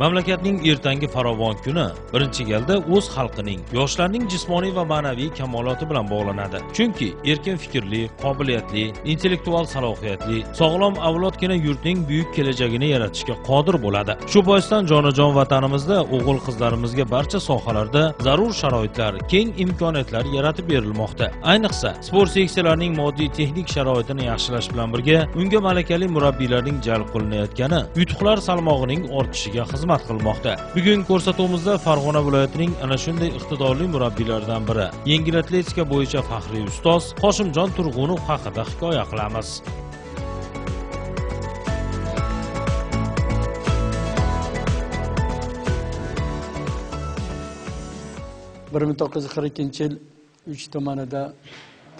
mamlakatning ertangi farovon kuni birinchi galda o'z xalqining yoshlarning jismoniy va ma'naviy kamoloti bilan bog'lanadi. Chunki erkin fikrli qobiliyatli intellektual salohiyatli sog'lom avlodgina yurtning buyuk kelajagini yaratishga qodir bo'ladi. Shu boisdan jonajon vatanimizda o'g'il qizlarimizga barcha sohalarda zarur sharoitlar keng imkoniyatlar yaratib berilmoqda. Ayniqsa sport seksiyalarining moddiy texnik sharoitini yaxshilash bilan birga unga malakali murabbiylarning jalb qilinayotgani yutuqlar salmog'ining ortishiga xizmat qilmoqda. Bugungi ko'rsatuvimizda farg'ona viloyatining ana shunday iqtidorli murabbiylaridan biri yengil atletika bo'yicha faxriy ustoz qoshimjon turg'unov haqida hikoya qilamiz. bir ming to'qqiz yuz qirq ikkinchi yil uch tumanida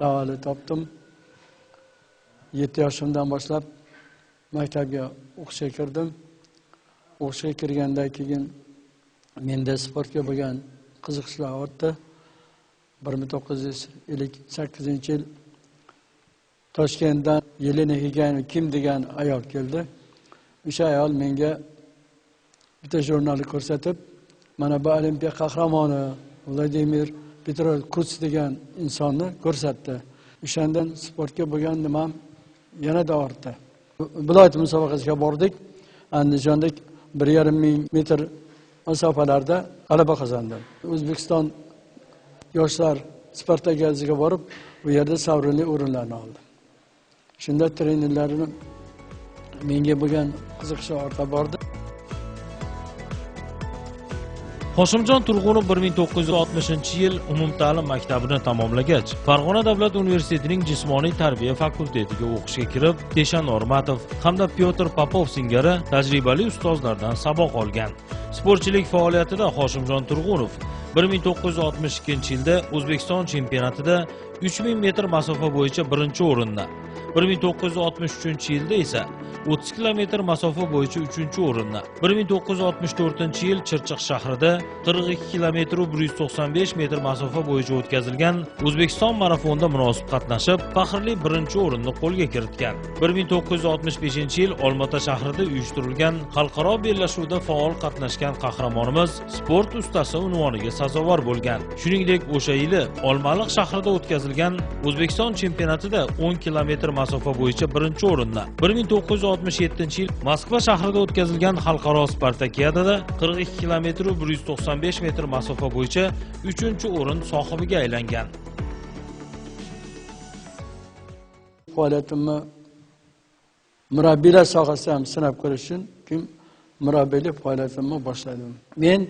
tavallud topdim. Yetti yoshimdan boshlab maktabga o'qishga kirdim. O'qishga kirgandan keyin menda sportga bo'lgan qiziqishlar ortdi. bir ming to'qqiz yuz ellik sakkizinchi yil toshkentdan yelena Higanov kim degan ayol keldi. O'sha ayol menga bitta jurnalni ko'rsatib mana bu olimpiya qahramoni vladimir petrovich kuts degan insonni ko'rsatdi. O'shandan sportga bo'lgan nimam yanada ortdi. Viloyat musobaqasiga bordik. Andijonda bir yarim ming metr masofalarda g'alaba qozondi o'zbekiston yoshlar spartakiadasiga borib u yerda sovrinli o'rinlarni oldi. Shunda trenerlarim menga bo'lgan qiziqishi orta bordi. Hoshimjon turg'unov 1960 yil umumta'lim maktabini tamomlagach farg'ona davlat universitetining jismoniy tarbiya fakultetiga o'qishga kirib tesha normatov hamda pyotr popov singari tajribali ustozlardan saboq olgan. Sportchilik faoliyatida hoshimjon turg'unov 1962 yilda o'zbekiston chempionatida 3000 metr masofa bo'yicha birinchi o'rinni 1963 yilda esa 30 kilometr masofa bo'yicha 3 o'rinni 1964 yil chirchiq shahrida 42 kilometr 195 metr masofa bo'yicha o'tkazilgan o'zbekiston marafonida munosib qatnashib faxrli birinchi o'rinni qo'lga kiritgan. 1965 yil olmaota shahrida uyushtirilgan xalqaro bellashuvda faol qatnashgan qahramonimiz sport ustasi unvoniga sazovor bo'lgan. Shuningdek o'sha yili olmaliq shahrida o'tkazilgan o'zbekiston chempionatida 10 kilometr masofa bo'yicha birinchi o'rinni 1967 yil moskva shahrida o'tkazilgan xalqaro spartakiadada 42 to'qson 195 metr masofa bo'yicha 3 o'rin sohibiga aylangan. Faoliyatimni murabbiylar sohasida ham sinab ko'rish uchun keyin murabbiylik faoliyatimni boshladim. Men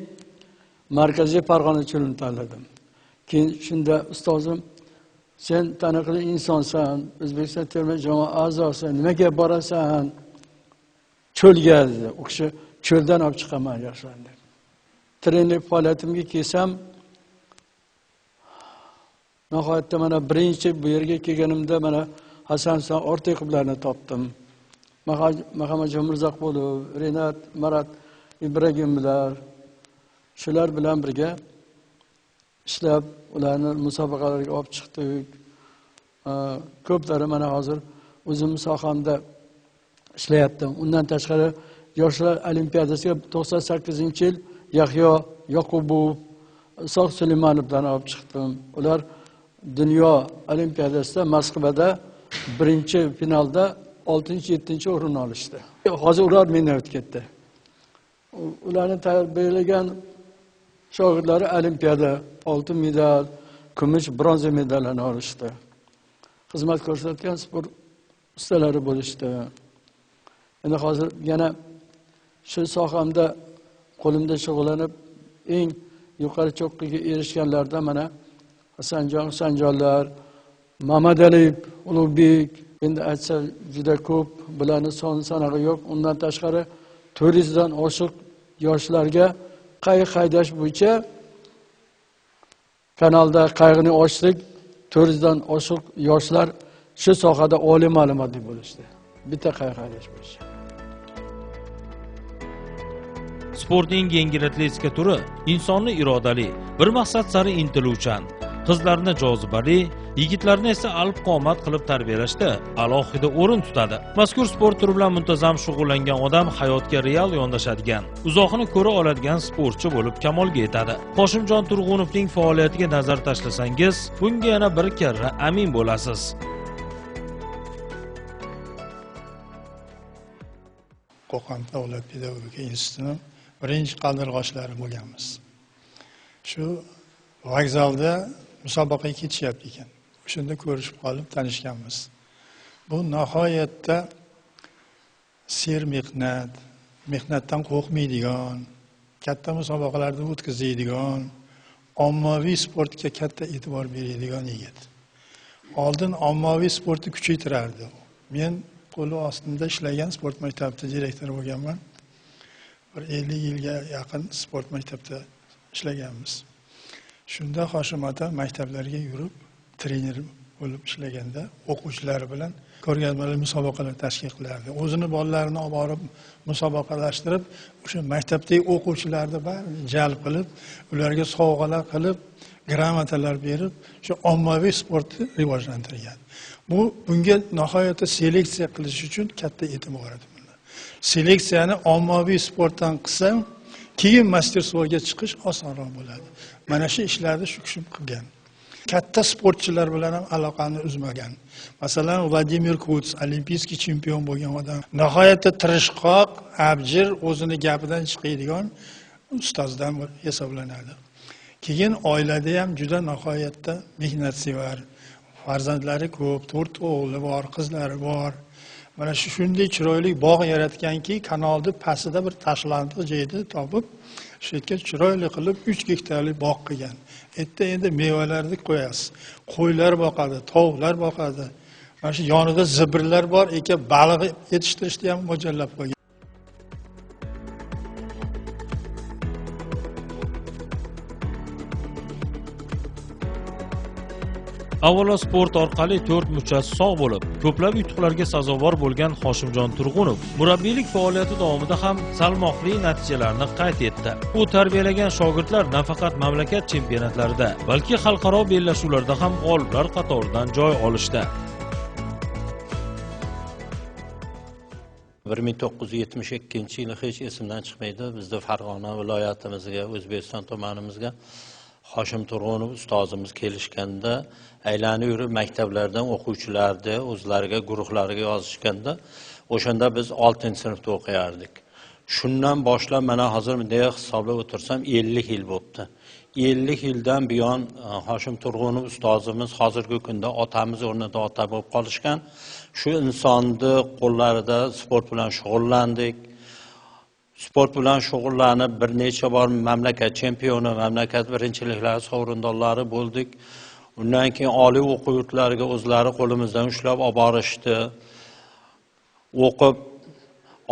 markaziy farg'ona cho'lini tanladim. Keyin shunda ustozim sen taniqli insonsan o'zbekiston terma jamoa a'zosi nimaga borasan cho'lga dedi. U kishi cho'ldan olib chiqaman yoshlarni trenerlik faoliyatimga kelsam nihoyatda mana birinchi bu yerga kelganimda mana hasan husan ortiqovlarni topdim muhammadjon mirzoqulov renat marat ibragimlar shular bilan birga ishlab ularni musobaqalarga olib chiqdik. Ko'plari mana hozir o'zimni sohamda ishlayaptim. Undan tashqari yoshlar olimpiadasiga to'qson sakkizinchi yil yahyo yoqubov isoq sulaymonovlarni olib chiqdim. Ular dunyo olimpiadasida moskvada birinchi finalda oltinchi yettinchi o'rin olishdi. Hozir ular mendan o'tib ketdi. Ularni tarbiyalagan shogirdlari olimpiada oltin medal kumush bronza medallarni olishdi. Xizmat ko'rsatgan sport ustalari bo'lishdi. Endi hozir yana shu sohamda qo'limda shug'ullanib eng yuqori cho'qqiga erishganlardan mana hasanjon husanjonlar mamadaliyev ulug'bek. Endi aytsa juda ko'p bularni son sanog'i yo'q. Undan tashqari to'rt yuzdan oshiq yoshlarga qayiq haydash bo'yicha kanalda qayiqni ochdik to'rt yuzdan oshiq yoshlar shu sohada oliy ma'lumotli bo'lishdi. Bitta qayiq haydash bo'yicha? Sportning yengil atletika turi insonni irodali bir maqsad sari intiluvchan qizlarni jozibali yigitlarni esa alp qomat qilib tarbiyalashda alohida o'rin tutadi. Mazkur sport turi bilan muntazam shug'ullangan odam hayotga real yondashadigan uzoqni ko'ra oladigan sportchi bo'lib kamolga yetadi. Hoshimjon turg'unovning faoliyatiga nazar tashlasangiz bunga yana bir karra amin bo'lasiz. Qo'qon davlat pedagogika institutini birinchi qaldirg'ochlari bo'lganmiz. Shu vokzalda musobaqaga ketishyapti ekan. O'shanda ko'rishib qolib tanishganmiz. Bu nihoyatda ser mehnat mehnatdan qo'rqmaydigan katta musobaqalarda o'tkazadigan ommaviy sportga katta e'tibor beradigan yigit. Oldin ommaviy sportni kuchaytirardi. Men qo'li ostimda ishlagan sport maktabida direktor bo'lganman. Bir ellik yilga yaqin sport maktabida ishlaganmiz. Shunda hoshim ota maktablarga yurib trener bo'lib ishlaganda o'quvchilari bilan ko'rgazmali musobaqalar tashkil qilardi. O'zini bolalarini olib borib musobaqalashtirib o'sha maktabdagi o'quvchilarni barini jalb qilib ularga sovg'alar qilib gрамоталар berib shu ommaviy sportni rivojlantirgan. Bu bunga nihoyatda seleksiya qilish uchun katta e'tibor edi seleksiyani ommaviy sportdan qilsang keyin masterskoga chiqish osonroq bo'ladi. Mana shu ishlarni shu kishi qilgan. Katta sportchilar bilan ham aloqani uzmagan. Masalan vladimir kuts olimpiyskiy chempion bo'lgan odam. Nihoyatda tirishqoq abjir o'zini gapidan chiqadigan ustozdan hisoblanadi. Keyin oilada ham juda nihoyatda mehnatsevar farzandlari ko'p to'rt o'g'li bor qizlari bor. Mana shu shunday chiroyli bog' yaratganki kanalni pastida bir tashlandiq joyda topib shu yerga chiroyli qilib uch gektarlik bog' qilgan. Erta endi mevalarni qo'yasiz. Qo'ylar boqadi tovuqlar boqadi. Mana shu yonida zibirlar bor ekan baliq yetishtirishni ham mo'ljallab qo'ygan. Avvalo sport orqali to'rt muchasi sog' bo'lib ko'plab yutuqlarga sazovor bo'lgan hoshimjon turg'unov murabbiylik faoliyati davomida ham salmoqli natijalarni qayd etdi. U tarbiyalagan shogirdlar nafaqat mamlakat chempionatlarida balki xalqaro bellashuvlarda ham g'oliblar qatoridan joy olishdi. bir ming to'qqiz yuz yetmish ikkinchi yili hech esimdan chiqmaydi. Bizni farg'ona viloyatimizga o'zbekiston tumanimizga hoshim turg'unov ustozimiz kelishganda aylanib yurib maktablardan o'quvchilarni o'zlariga guruhlariga yozishganda o'shanda biz oltinchi sinfda o'qiyardik. Shundan boshlab mana hozir bunday hisoblab o'tirsam ellik yil bo'libdi ellik yildan buyon e, hoshim turg'unov ustozimiz hozirgi kunda otamiz o'rnida ota bo'lib qolishgan. Shu insonni qo'llarida sport bilan shug'ullandik. Sport bilan shug'ullanib bir necha bor mamlakat chempioni mamlakat birinchiliklari sovrindorlari bo'ldik. Undan keyin oliy o'quv yurtlariga o'zlari qo'limizdan ushlab olib borishdi. O'qib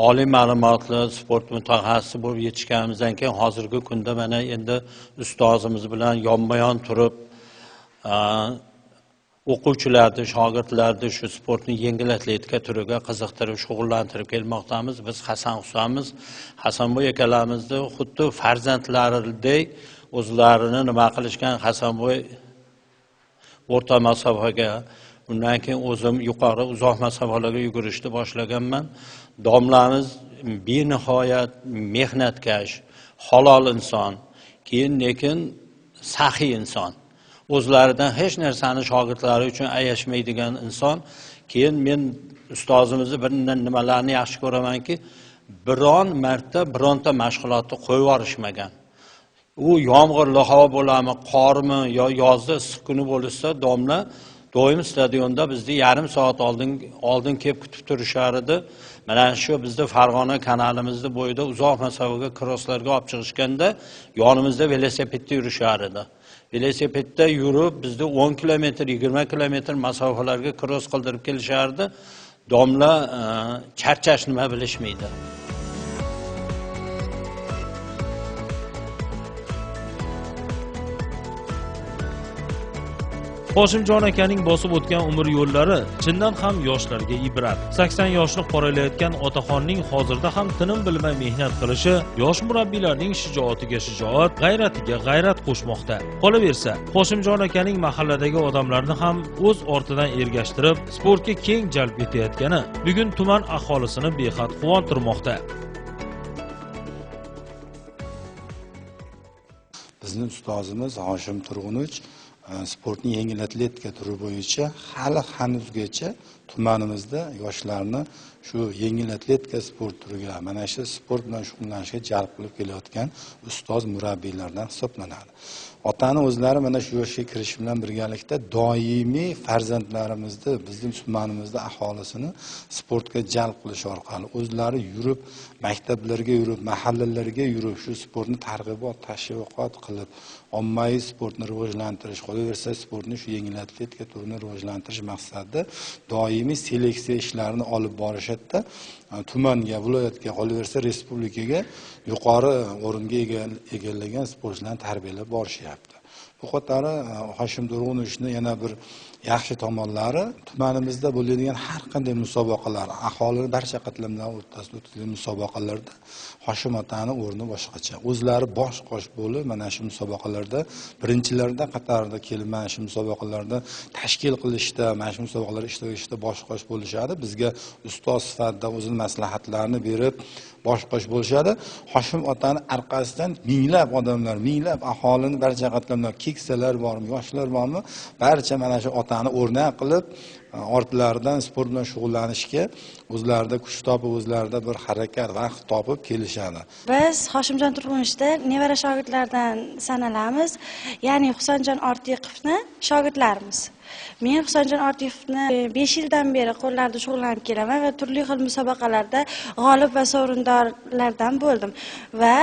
oliy ma'lumotli sport mutaxassisi bo'lib yetishganimizdan keyin hozirgi kunda mana endi ustozimiz bilan yonma yon turib o'quvchilarni shogirdlarni shu sportni yengil atletika turiga qiziqtirib shug'ullantirib kelmoqdamiz. Biz hasan husanmiz hasanboy akalarimizni xuddi farzandlaridek o'zlarini nima qilishgan hasanboy o'rta masofaga undan keyin o'zim yuqori uzoq masofalarga yugurishni boshlaganman. Domlamiz benihoyat mehnatkash halol inson keyin lekin saxiy inson. O'zlaridan hech narsani shogirdlari uchun ayashmaydigan inson keyin men ustozimizni bir nimalarni yaxshi ko'ramanki biron marta bironta mashg'ulotni qo'yib yuborishmagan. U yomg'irli havo bo'ladimi qormi yo yozda issiq kuni bo'lsa domla doim stadionda bizni yarim soat oldin oldin kelib kutib turishar edi. Mana shu bizni farg'ona kanalimizni bo'yida uzoq masofaga krosslarga olib chiqishganda yonimizda velosipedda yurishar edi. Velosipedda yurib bizni o'n kilometr yigirma kilometr masofalarga kross qildirib kelishardi. Domla e, charchash nima bilishmaydi. Hoshimjon akaning bosib o'tgan umr yo'llari chindan ham yoshlarga ibrat. Sakson yoshni qoralayotgan otaxonning hozirda ham tinim bilmay mehnat qilishi yosh murabbiylarning shijoatiga shijoat g'ayratiga g'ayrat qo'shmoqda. Qolaversa hoshimjon akaning mahalladagi odamlarni ham o'z ortidan ergashtirib sportga keng jalb etayotgani bugun tuman aholisini behad quvontirmoqda. Bizni ustozimiz hoshim turg'unovich sportning sportni yengil atletika turi bo'yicha hali hanuzgacha tumanimizda yoshlarni shu yengil atletika sport turiga mana shu sport bilan shug'ullanishga jalb qilib kelayotgan ustoz murabbiylardan hisoblanadi. Otani o'zlari mana shu yoshga kirish bilan birgalikda doimiy farzandlarimizni bizni tumanimizda aholisini sportga jalb qilish orqali o'zlari yurib maktablarga yurib mahallalarga yurib shu sportni targ'ibot tashviqot qilib ommaviy sportni rivojlantirish qolaversa sportni shu yengil atletika turini rivojlantirish maqsadida doimiy seleksiya ishlarini olib borishadida e, tumanga viloyatga qolaversa respublikaga yuqori e, o'ringa egallagan sportchilarni tarbiyalab borishyapti. Bu qatori e, hoshim turg'unovichni yana bir yaxshi tomonlari tumanimizda bo'ladigan har qanday musobaqalar aholini barcha qatlamlari o'rtasida o'tkazilgan musobaqalarda hoshim otani o'rni boshqacha. O'zlari bosh qosh bo'lib mana shu musobaqalarda birinchilardan qatorida kelib mana shu musobaqalarda tashkil qilishda mana shu musobaqalarda ishtirok etishda bosh qosh bo'lishadi. Bizga ustoz sifatida o'zini maslahatlarini berib bosh qosh bo'lishadi. Hoshim otani orqasidan minglab odamlar minglab aholini barcha qatlamlar keksalar bormi yoshlar bormi barcha mana shu otani o'rnak qilib e, ortlaridan sport bilan shug'ullanishga o'zlarida kuch topib o'zlarida bir harakat vaqt topib kelishadi. Biz hoshimjon turg'unishda nevara shogirdlardan sanalamiz. Ya'ni husanjon ortiqovni shogirdlarimiz. Men husanjon ortiqovni besh yildan beri qo'llarida shug'ullanib kelaman va turli xil musobaqalarda g'olib va sovrindorlardan bo'ldim. Va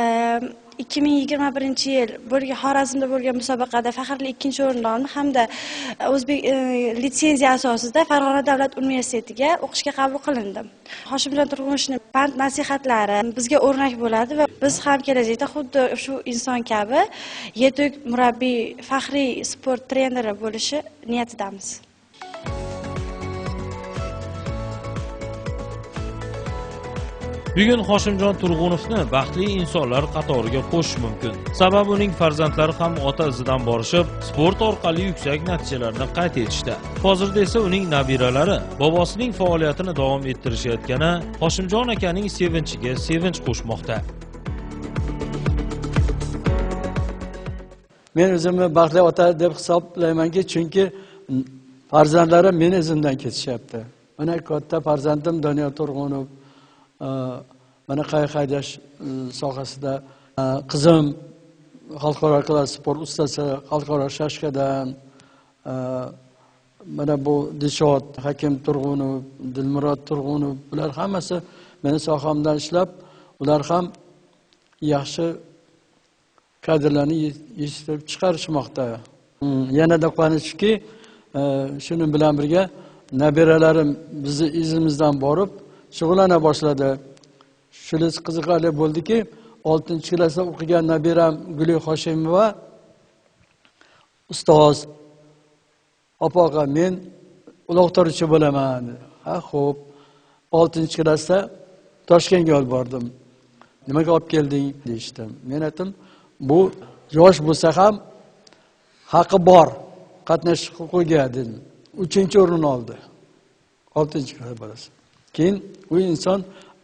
e, ikki ming yigirma birinchi yil bo'lgan xorazmda bo'lgan musobaqada faxrli ikkinchi o'rinni oldim hamda e, o'zbek e, litsenziya asosida farg'ona davlat universitetiga o'qishga qabul qilindim hoshimjon turg'unishni pand nasihatlari bizga o'rnak bo'ladi va biz ham kelajakda xuddi shu inson kabi yetuk murabbiy faxriy sport treneri bo'lishi niyatidamiz. Bugun hoshimjon turg'unovni baxtli insonlar qatoriga qo'shish mumkin. Sababi uning farzandlari ham ota izidan borishib sport orqali yuksak natijalarni qayd etishda hozirda esa uning nabiralari bobosining faoliyatini davom ettirishayotgani hoshimjon akaning sevinchiga sevinch qo'shmoqda. Men o'zimni baxtli ota deb hisoblaymanki chunki farzandlarim meni izimdan ketishyapti. Mana katta farzandim doniyor turg'unov. Mana qayiq haydash e, sohasida e, qizim xalqaro klass sport ustasi xalqaro shashkadan e, mana bu dilshod hakim turg'unov dilmurod turg'unov bular hammasi meni sohamdan ishlab ular ham yaxshi kadrlarni yetishtirib chiqarishmoqda. Hmm, yanada quvonchki shuni bilan birga nabiralarim bizni izimizdan borib shug'ullana boshladi. Shunisi qiziqarli bo'ldiki oltinchi klassda o'qigan nabiram guli hoshimova ustoz opa oqa men uloqtiruvchi bo'laman. Ha ho'p oltinchi klassda toshkentga olib bordim. Nimaga olib kelding? Deyishdi. Men aytdim bu yosh bo'lsa ham haqqi bor qatnashish huquqiga dedim. Uchinchi o'rinni oldi. Oltinchi bolasi. Keyin u inson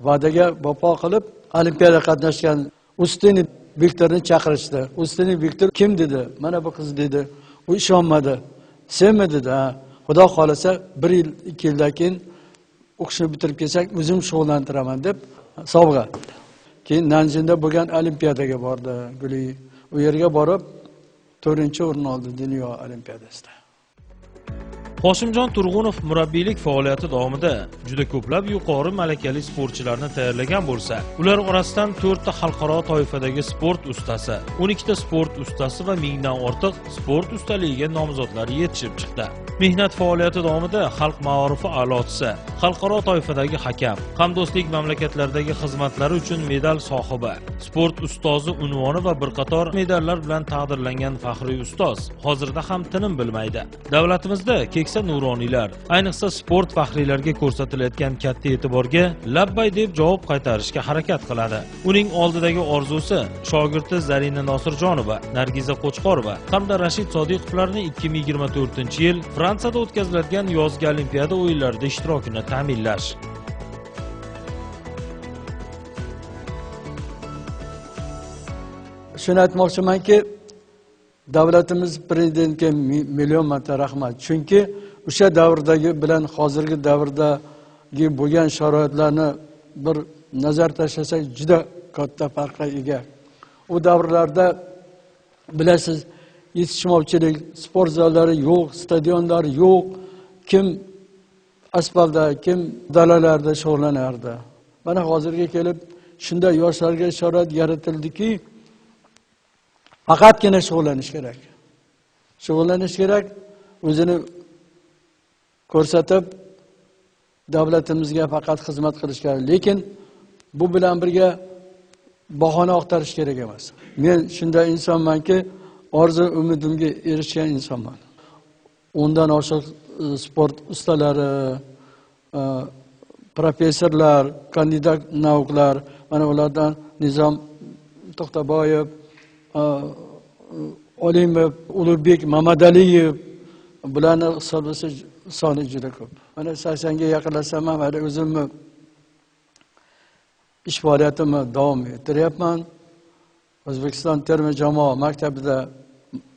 va'daga vafo qilib olimpiada qatnashgan ustini viktorni chaqirishdi. Ustini viktor kim dedi? Mana bu qiz dedi. U ishonmadi. Senmi dedi ha xudo xohlasa bir yil ikki yildan keyin o'qishni bitirib kelsak o'zim shug'ullantiraman deb sovg'a. Keyin nanjinda bo'lgan olimpiadaga bordi. Guli u yerga borib to'rtinchi o'rin oldi dunyo olimpiadasida. Hoshimjon turg'unov murabbiylik faoliyati davomida juda ko'plab yuqori malakali sportchilarni tayyorlagan bo'lsa ular orasidan to'rtta xalqaro toifadagi sport ustasi o'n ikkita sport ustasi va mingdan ortiq sport ustaligiga nomzodlar yetishib chiqdi. Mehnat faoliyati davomida xalq maorifi a'lochisi xalqaro toifadagi hakam hamdo'stlik mamlakatlaridagi xizmatlari uchun medal sohibi sport ustozi unvoni va bir qator medallar bilan taqdirlangan faxriy ustoz hozirda ham tinim bilmaydi. Davlatimizda keksa nuroniylar ayniqsa sport faxriylariga ko'rsatilayotgan katta e'tiborga labbay deb javob qaytarishga harakat qiladi. Uning oldidagi orzusi shogirdi zarina nosirjonova nargiza qo'chqorova hamda rashid sodiqovlarni 2024 yil fransiyada o'tkaziladigan yozgi olimpiada o'yinlarida ishtirokini ta'minlash. Shuni aytmoqchimanki davlatimiz prezidentiga million marta rahmat. Chunki o'sha davrdagi bilan hozirgi davrdagi bo'lgan sharoitlarni bir nazar tashlasak juda katta farqqa ega. U davrlarda bilasiz yetishmovchilik sport zallari yo'q stadionlar yo'q. Kim asfalda kim dalalarda shug'ullanardi. Mana hozirga kelib shunday yoshlarga sharoit yaratildiki faqatgina shug'ullanish kerak. Shug'ullanish kerak o'zini ko'rsatib davlatimizga faqat xizmat qilish kerak. Lekin bu bilan birga bahona oqtarish kerak emas. Men shunday insonmanki orzu umidimga erishgan insonman. O'ndan oshiq e, sport ustalari e, professorlar kandidat nauklar mana ulardan nizom to'xtaboyev e, olimov ulug'bek mamadaliyev bularni hisoblasa soni juda ko'p mana saksonga yaqinlasam ham hali o'zimni ish faoliyatimni davom ettiryapman o'zbekiston terma jamoa maktabida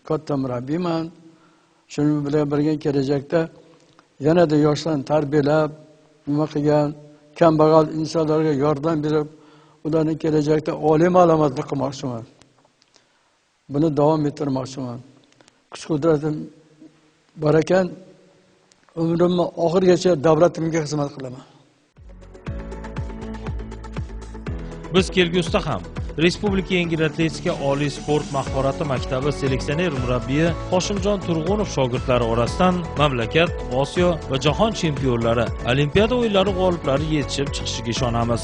katta murabbiyman shu bilan birga kelajakda yanada yoshlarni tarbiyalab nima qilgan kambag'al insonlarga yordam berib ularni kelajakda oliy ma'lumotli qilmoqchiman buni davom ettirmoqchiman. Kuch qudratim bor ekan umrimni oxirigacha davlatimga xizmat qilaman. Biz kelgusida ham respublika yengil atletika oliy sport mahorati maktabi seleksioner murabbiyi hoshimjon turg'unov shogirdlari orasidan mamlakat osiyo va jahon chempionlari olimpiada o'yinlari g'oliblari yetishib chiqishiga ishonamiz.